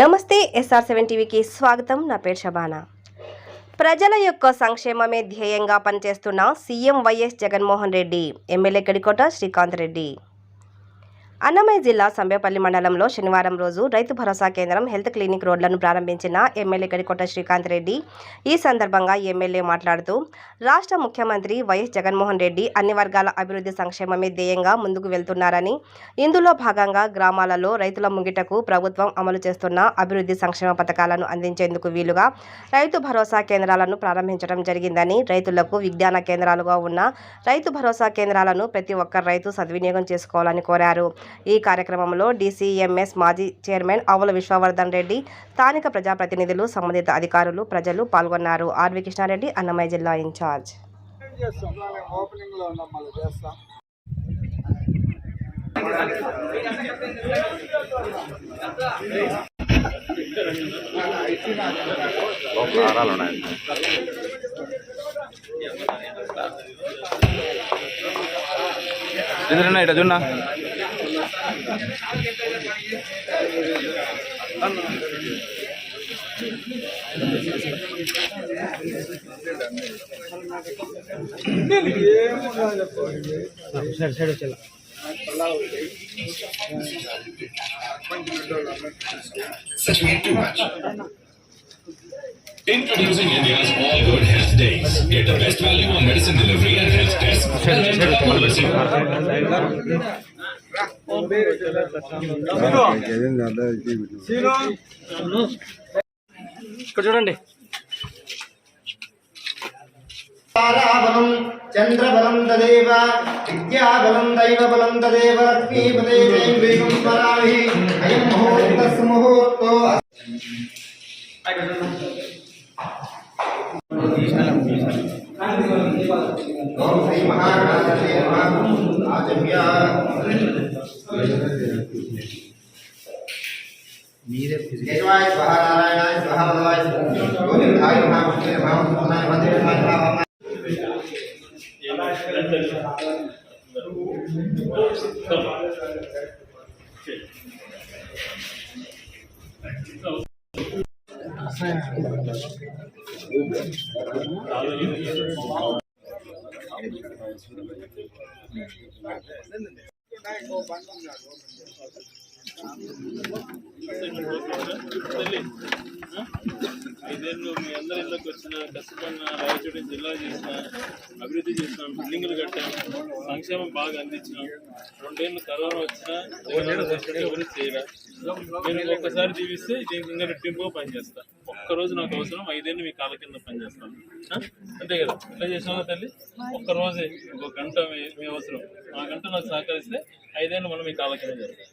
నమస్తే SR seven టీవీకి స్వాగతం. నా పేరు షబానా ప్రజల యొక్క సంక్షేమమే ధ్యేయంగా పనిచేస్తున్న CM YS Jaganmohan Reddy MLA Kadikota Srikanth Reddy. Annamayya జిల్లా సంబేపల్లి మండలంలో శనివారం రోజు రైతు భరోసా కేంద్రం హెల్త్ క్లినిక్ రోడ్లను ప్రారంభించిన ఎమ్మెల్యే గడికొట్ట శ్రీకాంత్ రెడ్డి. ఈ సందర్భంగా ఎమ్మెల్యే మాట్లాడుతూ రాష్ట్ర ముఖ్యమంత్రి వైఎస్ జగన్మోహన్ రెడ్డి అన్ని వర్గాల అభివృద్ధి సంక్షేమమే ధ్యేయంగా ముందుకు వెళ్తున్నారని ఇందులో భాగంగా గ్రామాలలో రైతుల ముంగిటకు ప్రభుత్వం అమలు చేస్తున్న అభివృద్ధి సంక్షేమ పథకాలను అందించేందుకు వీలుగా రైతు భరోసా కేంద్రాలను ప్రారంభించడం జరిగిందని రైతులకు విజ్ఞాన కేంద్రాలుగా ఉన్న రైతు భరోసా కేంద్రాలను ప్రతి ఒక్క రైతు సద్వినియోగం చేసుకోవాలని కోరారు. ఈ కార్యక్రమంలో డీసీఎంఎస్ మాజీ చైర్మన్ ఆవుల విశ్వవర్ధన్ రెడ్డి స్థానిక ప్రజాప్రతినిధులు సంబంధిత అధికారులు ప్రజలు పాల్గొన్నారు. ఆర్వి కృష్ణారెడ్డి అన్నమయ్య జిల్లా ఇన్ఛార్జ్. చేస్తాం ఉన్నాయి ఇట చూన్నా ఏముండదు చెప్పండి Such too much. Introducing India's all good health days. Get the best value on medicine delivery and health tests. ఇక్కడ చూడండి చంద్రబలం తదేవ విద్యాబలం దైవబలం తదేవ లక్ష్మీపదే స్మరామి అయం ముహూర్తస్ ముహూర్తో ఓం శ్రీ మహాగణాధిపతే ఆచమ్య ನೀರೇ ದೇವಾಯ ಸ್ವಹ ನಾರಾಯಣಾಯ ಸ್ವಹ ಭಗವಾಯ ಗೋವಿಂದಾಯ ಮಹಾವಿಷ್ಣುವೆ ಮಹಾಮುಖನಾಯ ವಂದೇ ಮಹಾಭಾವನಾಯ ಬಂದ ఐదేళ్ళు మీ అందరి ఇళ్ళకి వచ్చిన కష్టపడిన రాయచూడి జిల్లా చేసిన అభివృద్ధి చేసినాం బిల్డింగులు కట్టాం సంక్షేమం బాగా అందించినాం రెండేళ్ళు కరోనా వచ్చినా జగన్ ఎవరు చేయరా నేను ఒక్కసారి జీవిస్తే దీనికి ఇంకా రెట్టింపుగా పనిచేస్తా ఒక్కరోజు నాకు అవసరం ఐదేళ్ళు మీ కాళ్ళ కింద పనిచేస్తాను అంతే కదా ఎట్లా చేసినావా తల్లి ఒక్కరోజే ఒక గంట మీ అవసరం. ఆ గంట నాకు సహకరిస్తే ఐదేళ్ళు మనం మీ కాళ్ళ కింద చేస్తాం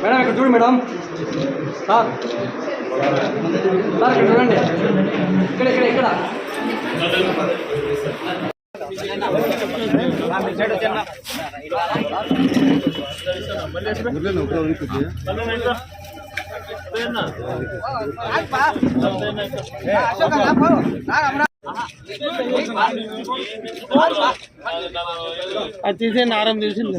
మేడం ఇక్కడ చూడు మేడం. సార్. చూడండి. ఇక్కడ ఇక్కడ ఇక్కడ. అది తీసే నారం తెలిసింది